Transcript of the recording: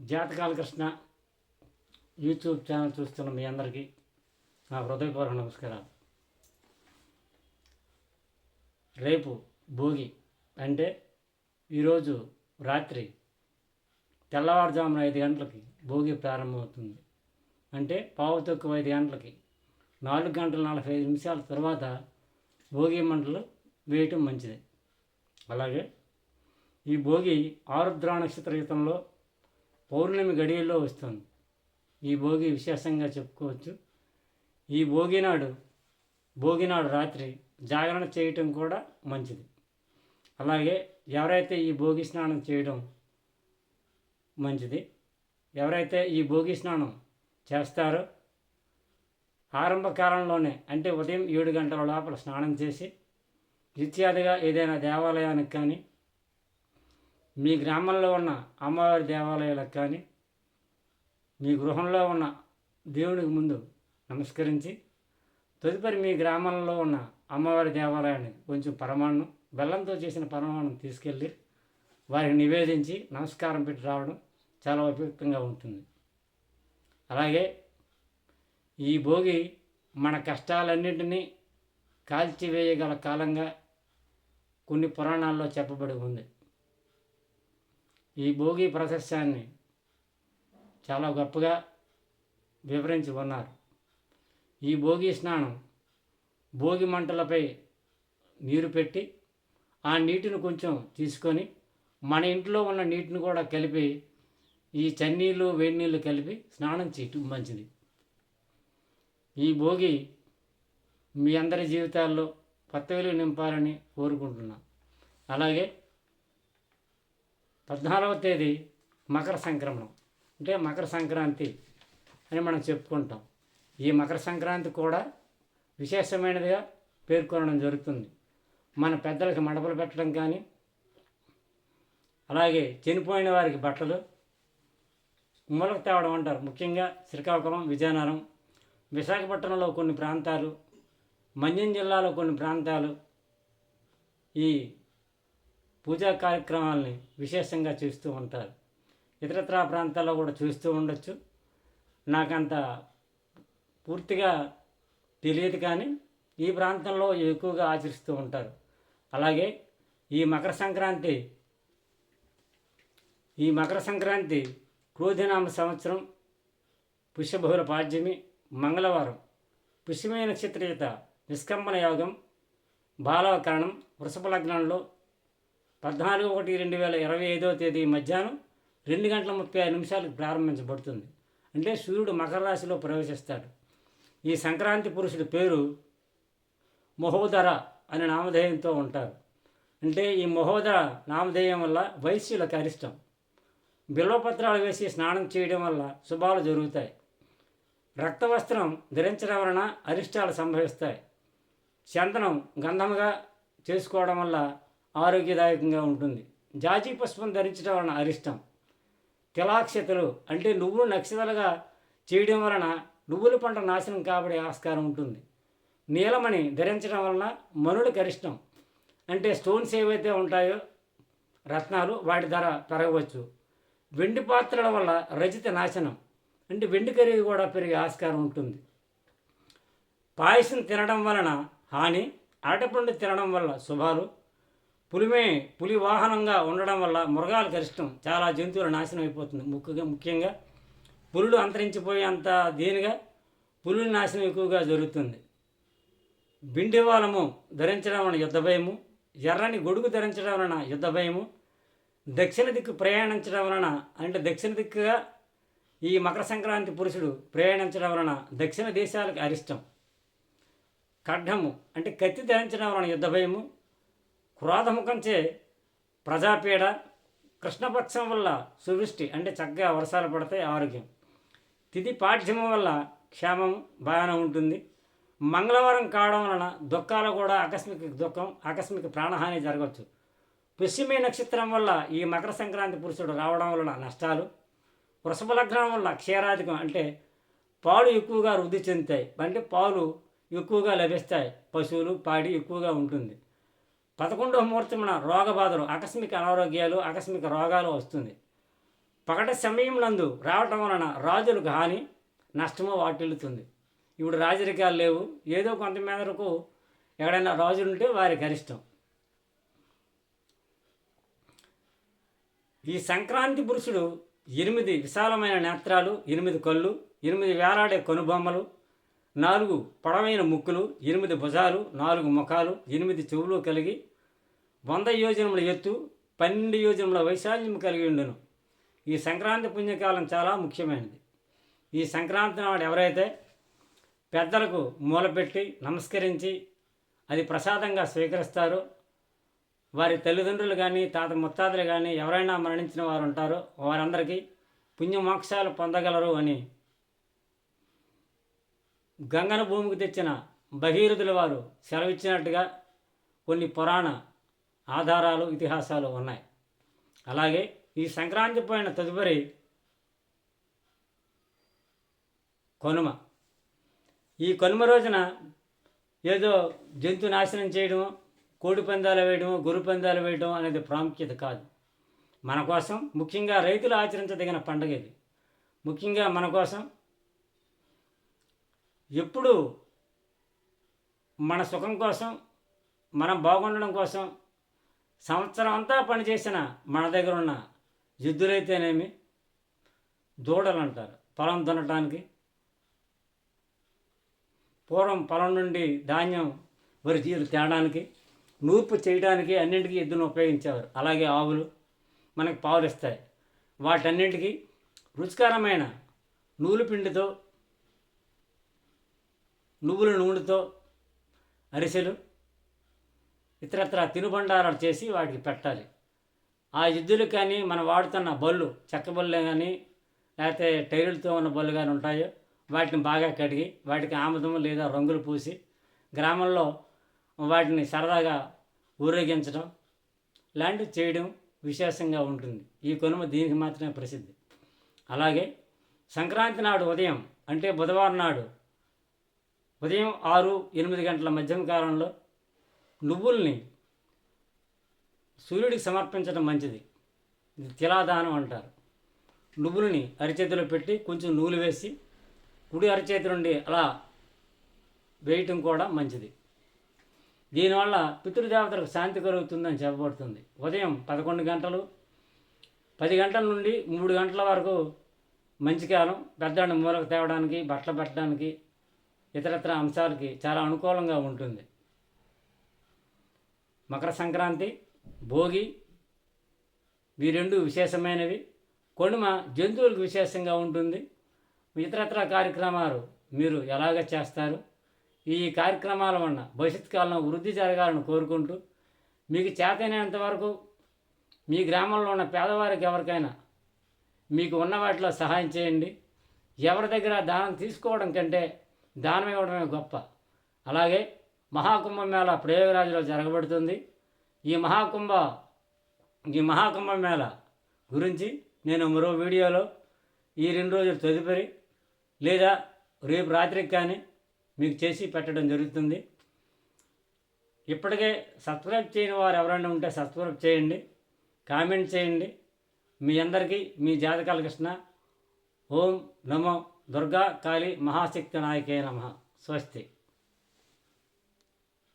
జాతకాల Krishna YouTube channel చూస్తున్న మీ అందరికీ నా హృదయపూర్వక నమస్కారాలు. రేపు భోగి అంటే ఈరోజు రాత్రి తెల్లవారుజామున ఐదు గంటలకి భోగి ప్రారంభమవుతుంది. అంటే పావు తక్కువ ఐదు గంటలకి నాలుగు గంటల నలభై ఐదు నిమిషాల తర్వాత భోగి మంటలు వేయటం మంచిది. అలాగే ఈ భోగి ఆరుద్ర నక్షత్ర యుతంలో పౌర్ణమి గడియల్లో వస్తుంది. ఈ భోగి విశేషంగా చెప్పుకోవచ్చు. ఈ భోగినాడు భోగినాడు రాత్రి జాగరణ చేయటం కూడా మంచిది. అలాగే ఎవరైతే ఈ భోగి స్నానం చేయడం మంచిది ఎవరైతే ఈ భోగి స్నానం చేస్తారో ఆరంభ కాలంలోనే అంటే ఉదయం ఏడు గంటల లోపల స్నానం చేసి నిత్యాదిగా ఏదైనా దేవాలయానికి కానీ మీ గ్రామంలో ఉన్న అమ్మవారి దేవాలయాలకు కానీ మీ గృహంలో ఉన్న దేవునికి ముందు నమస్కరించి తదుపరి మీ గ్రామంలో ఉన్న అమ్మవారి దేవాలయాన్ని కొంచెం పరమాన్నం బెల్లంతో చేసిన పరమాన్నం తీసుకెళ్ళి వారికి నివేదించి నమస్కారం పెట్టి రావడం చాలా ఉపయుక్తంగా ఉంటుంది. అలాగే ఈ భోగి మన కష్టాలన్నింటినీ కాల్చివేయగల కాలంగా కొన్ని పురాణాల్లో చెప్పబడి ఉంది. ఈ భోగి ప్రశస్యాన్ని చాలా గొప్పగా వివరించి ఉన్నారు ఈ భోగి స్నానం భోగి మంటలపై నీరు పెట్టి ఆ నీటిని కొంచెం తీసుకొని మన ఇంట్లో ఉన్న నీటిని కూడా కలిపి ఈ చన్నీళ్ళు వేడి నీళ్ళు కలిపి స్నానం చేయటం మంచిది. ఈ భోగి మీ అందరి జీవితాల్లో కొత్త విలువ నింపాలని కోరుకుంటున్నాను అలాగే పద్నాలుగవ తేదీ మకర సంక్రమణం. అంటే మకర సంక్రాంతి అని మనం చెప్పుకుంటాం. ఈ మకర సంక్రాంతి కూడా విశేషమైనదిగా పేర్కొనడం జరుగుతుంది. మన పెద్దలకి మడపలు పెట్టడం కానీ అలాగే చనిపోయిన వారికి బట్టలు మూలకు తేవడం అంటారు. ముఖ్యంగా శ్రీకాకుళం విజయనగరం విశాఖపట్నంలో కొన్ని ప్రాంతాలు మన్యం జిల్లాలో కొన్ని ప్రాంతాలు ఈ పూజా కార్యక్రమాలని విశేషంగా చేస్తూ ఉంటారు. ఇతరత్రా ప్రాంతాల్లో కూడా చూస్తూ ఉండొచ్చు. నాకంత పూర్తిగా తెలియదు కానీ ఈ ప్రాంతంలో ఎక్కువగా ఆచరిస్తూ ఉంటారు. అలాగే ఈ మకర సంక్రాంతి ఈ మకర సంక్రాంతి క్రోధినామ సంవత్సరం పుష్యబహుళ పాడ్యమి మంగళవారం పుష్యమే నక్షత్రయుత నిష్కంబన యోగం బాలవకరణం వృషభ లగ్నంలో పద్నాలుగు ఒకటి రెండు వేల ఇరవై ఐదవ తేదీ మధ్యాహ్నం రెండు గంటల ముప్పై ఐదు నిమిషాలకు ప్రారంభించబడుతుంది. అంటే సూర్యుడు మకర రాశిలో ప్రవేశిస్తాడు. ఈ సంక్రాంతి పురుషుడి పేరు మహోదర అనే నామధేయంతో ఉంటారు. అంటే ఈ మహోదర నామధేయం వల్ల వైశ్యులకు అరిష్టం. బిల్వపత్రాలు వేసి స్నానం చేయడం వల్ల శుభాలు జరుగుతాయి. రక్తవస్త్రం ధరించడం వలన అరిష్టాలు సంభవిస్తాయి. చందనం గంధముగా చేసుకోవడం వల్ల ఆరోగ్యదాయకంగా ఉంటుంది. జాజీ పుష్పం ధరించడం వలన అరిష్టం. తిలాక్షతలు అంటే నువ్వులు నక్షతలుగా చేయడం వలన నువ్వుల పంట నాశనం కాబడే ఆస్కారం ఉంటుంది. నీలమణి ధరించడం వలన మనుడు కరిష్టం అంటే స్టోన్స్ ఏవైతే ఉంటాయో రత్నాలు వాటి ధర పెరగవచ్చు. వెండి పాత్రల వల్ల రజిత నాశనం. అంటే వెండి ఖరీదు కూడా పెరిగే ఆస్కారం ఉంటుంది. పాయసం తినడం వలన హాని అరటిపండు తినడం వల్ల శుభాలు పులిమే పులి వాహనంగా ఉండడం వల్ల మృగాలకు అరిష్టం చాలా జంతువుల నాశనం అయిపోతుంది. ముఖ్యంగా ముఖ్యంగా పులులు అంతరించిపోయేంత దీనిగా? పులుల నాశనం ఎక్కువగా జరుగుతుంది. బిండివాలము ధరించడం వలన యుద్ధ భయము ఎర్రని గొడుగు ధరించడం వలన యుద్ధ భయము దక్షిణ దిక్కు ప్రయాణించడం వలన అంటే దక్షిణ దిక్కుగా ఈ మకర సంక్రాంతి పురుషుడు ప్రయాణించడం వలన దక్షిణ దేశాలకు అరిష్టం. ఖడ్గము అంటే కత్తి ధరించడం వలన యుద్ధ భయము క్రోధముఖంచే ప్రజాపీడ కృష్ణపక్షం వల్ల సువృష్టి అంటే చక్కగా వర్షాలు పడతాయి ఆరోగ్యం. తిథి పాఠ్యము వల్ల క్షేమం బాగానే ఉంటుంది. మంగళవారం కావడం వలన దుఃఖాలు కూడా ఆకస్మిక దుఃఖం ఆకస్మిక ప్రాణహాని జరగవచ్చు. పుష్యమే నక్షత్రం వల్ల ఈ మకర సంక్రాంతి పురుషుడు రావడం వలన నష్టాలు. వృషభ లగ్నం వల్ల క్షీరాధికం అంటే పాలు ఎక్కువగా వృద్ధి చెందుతాయి. అంటే పాలు ఎక్కువగా లభిస్తాయి. పశువులు పాడి ఎక్కువగా ఉంటుంది. పదకొండవ ముహూర్తమున రోగబాధలు ఆకస్మిక అనారోగ్యాలు ఆకస్మిక రోగాలు వస్తుంది. పగట సమయం నందు రావటం వలన రాజులకు హాని నష్టము వాటిల్లుతుంది. ఇప్పుడు రాజరికాలు లేవు. ఏదో కొంత మేరకు ఎక్కడైనా రాజులు ఉంటే వారి గరిష్టం ఈ సంక్రాంతి పురుషుడు ఎనిమిది విశాలమైన నేత్రాలు ఎనిమిది కళ్ళు ఎనిమిది వేలాడే కనుబొమ్మలు నాలుగు పొడవైన ముక్కులు ఎనిమిది భుజాలు నాలుగు ముఖాలు ఎనిమిది చెవులు కలిగి వంద యోజనముల ఎత్తు పన్నెండు యోజనముల వైశాల్యం కలిగి ఉండను. ఈ సంక్రాంతి పుణ్యకాలం చాలా ముఖ్యమైనది. ఈ సంక్రాంతి నాడు ఎవరైతే పెద్దలకు మూలపెట్టి నమస్కరించి అది ప్రసాదంగా స్వీకరిస్తారో వారి తల్లిదండ్రులు కానీ తాత ముత్తాతలు కానీ ఎవరైనా మరణించిన వారు ఉంటారో వారందరికీ పుణ్యమోక్షాలు పొందగలరు అని గంగన భూమికి తెచ్చిన భగీరథుల వారు సెలవిచ్చినట్టుగా కొన్ని పురాణ ఆధారాలు ఇతిహాసాలు ఉన్నాయి. అలాగే ఈ సంక్రాంతి పోయిన తదుపరి కనుమ. ఈ కనుమ రోజున ఏదో జంతు నాశనం చేయడము కోడి పందాలు వేయడము గొర్రె పందాలు వేయడం అనేది ప్రాముఖ్యత కాదు. మన కోసం ముఖ్యంగా రైతులు ఆచరించదగిన పండుగ ఇది. ముఖ్యంగా మన కోసం ఎప్పుడు మన సుఖం కోసం మనం బాగుండడం కోసం సంవత్సరం అంతా పనిచేసిన మన దగ్గర ఉన్న ఎద్దులైతేనేమి దూడలు అంటారు పొలం దున్నటానికి. పూర్వం పొలం నుండి ధాన్యం వరి తీరు తేడానికి నూర్పు చేయడానికి అన్నింటికీ ఎద్దును ఉపయోగించేవారు. అలాగే ఆవులు మనకు పాలు ఇస్తాయి. వాటన్నింటికి రుచికరమైన నూలు పిండితో నువ్వుల నూనెతో అరిసెలు ఇతరత్ర తినుబండారాలు చేసి వాటికి పెట్టాలి. ఆ ఎద్దులు కానీ మనం వాడుతున్న బళ్ళు చెక్క బళ్ళు కానీ లేకపోతే టైర్లతో ఉన్న బళ్ళు కానీ ఉంటాయో వాటిని బాగా కడిగి వాటికి ఆముదం లేదా రంగులు పూసి గ్రామంలో వాటిని సరదాగా ఊరేగించడం లాంటివి చేయడం విశేషంగా ఉంటుంది. ఈ కొనుమ దీనికి మాత్రమే ప్రసిద్ధి. అలాగే సంక్రాంతి నాడు ఉదయం అంటే బుధవారం నాడు ఉదయం ఆరు ఎనిమిది గంటల మధ్యాహ్న కాలంలో నువ్వుల్ని సూర్యుడికి సమర్పించడం మంచిది. ఇది తిలాదానం అంటారు. నువ్వులని అరిచేతిలో పెట్టి కొంచెం నూలు వేసి కుడి అరిచేతి నుండి అలా వేయటం కూడా మంచిది. దీనివల్ల పితృదేవతలకు శాంతి కలుగుతుందని చెప్పబడుతుంది. ఉదయం పదకొండు గంటలు పది గంటల నుండి మూడు గంటల వరకు మంచి కాలం పెద్దవాడిని మూలకు తేవడానికి బట్టలు పెట్టడానికి ఇతరత్ర అంశాలకి చాలా అనుకూలంగా ఉంటుంది. మకర సంక్రాంతి భోగి ఈ రెండు విశేషమైనవి. కొనుమ జంతువులకు విశేషంగా ఉంటుంది. ఇతరత్ర కార్యక్రమాలు మీరు ఎలాగ చేస్తారు? ఈ కార్యక్రమాల వలన భవిష్యత్ కాలంలో వృద్ధి జరగాలని కోరుకుంటూ మీకు చేతనైనంత వరకు మీ గ్రామంలో ఉన్న పేదవారికి ఎవరికైనా మీకు ఉన్న వాటిలో సహాయం చేయండి. ఎవరి దగ్గర దానం తీసుకోవడం కంటే దానం ఇవ్వడమే గొప్ప. అలాగే మహాకుంభ మేళ ప్రయోగరాజులో జరగబడుతుంది. ఈ మహాకుంభ ఈ మహాకుంభ మేళ గురించి నేను మరో వీడియోలో ఈ రెండు రోజులు తదుపరి లేదా రేపు రాత్రికి కానీ మీకు చేసి పెట్టడం జరుగుతుంది. ఇప్పటికే సబ్స్క్రైబ్ చేయని వారు ఎవరైనా ఉంటే సబ్స్క్రైబ్ చేయండి కామెంట్ చేయండి. మీ అందరికీ మీ జాతకాల కృష్ణ. ఓం నమో దుర్గా కాళీ మహాశక్తి నాయకే నమ. స్వస్తి.